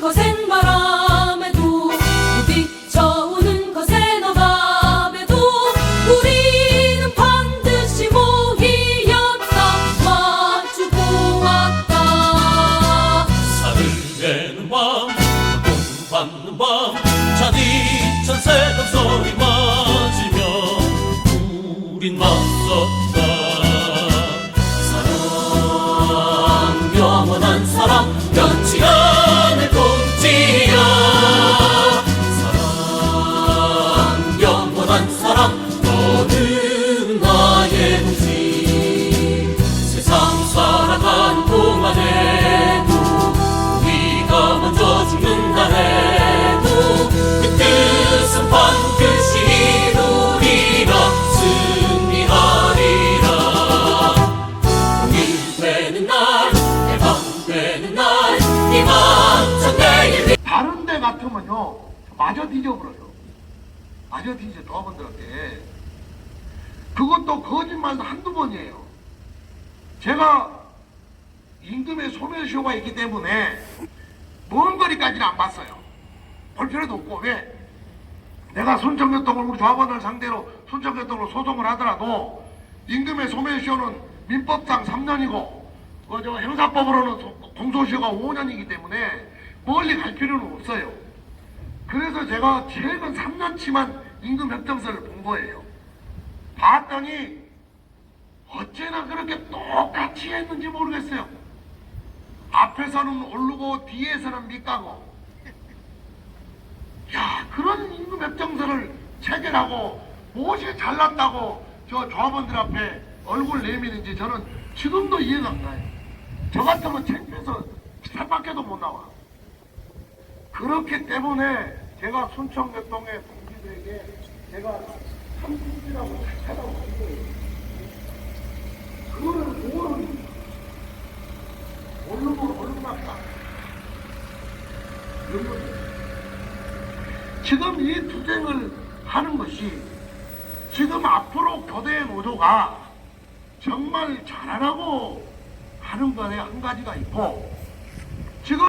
거센 바람에도 부딪혀오는 거센 어감에도 우리는 반드시 모이었다. 마주 보았다. 사흘 내는 밤 공받는 밤 자디 다른 데 같으면요 마저 뒤져버려요. 마저 뒤져 저분들한테. 그것도 거짓말도 한두 번이에요. 제가 임금의 소멸시효가 있기 때문에 먼 거리까지는 안 봤어요 볼 필요도 없고 왜 내가 순천교통을 우리 조합원을 상대로 순천교통으로 소송을 하더라도 임금의 소멸시효는 민법상 3년이고 그저 형사법으로는 소- 공소시효가 5년이기 때문에 멀리 갈 필요는 없어요. 그래서 제가 최근 3년치만 임금 협정서를 본 거예요. 봤더니 어째나 그렇게 똑같이 했는지 모르겠어요. 앞에서는 오르고 뒤에서는 밑가고 야 그런 임금 협정서를 체결하고 무엇이 잘났다고 저 조합원들 앞에 얼굴 내미는지 저는 지금도 이해가 안 가요. 저 같으면 창피해서 살밖에도 못 나와. 그렇기 때문에 제가 순천교통의 동지들에게 제가 삼순이라고 찾아온 거예요. 그거를 모르는 모르고 모르고 났다. 이런 거예요. 지금 이 투쟁을 하는 것이 지금 앞으로 교대 노조가 정말 잘하라고 하는 것에 한 가지가 있고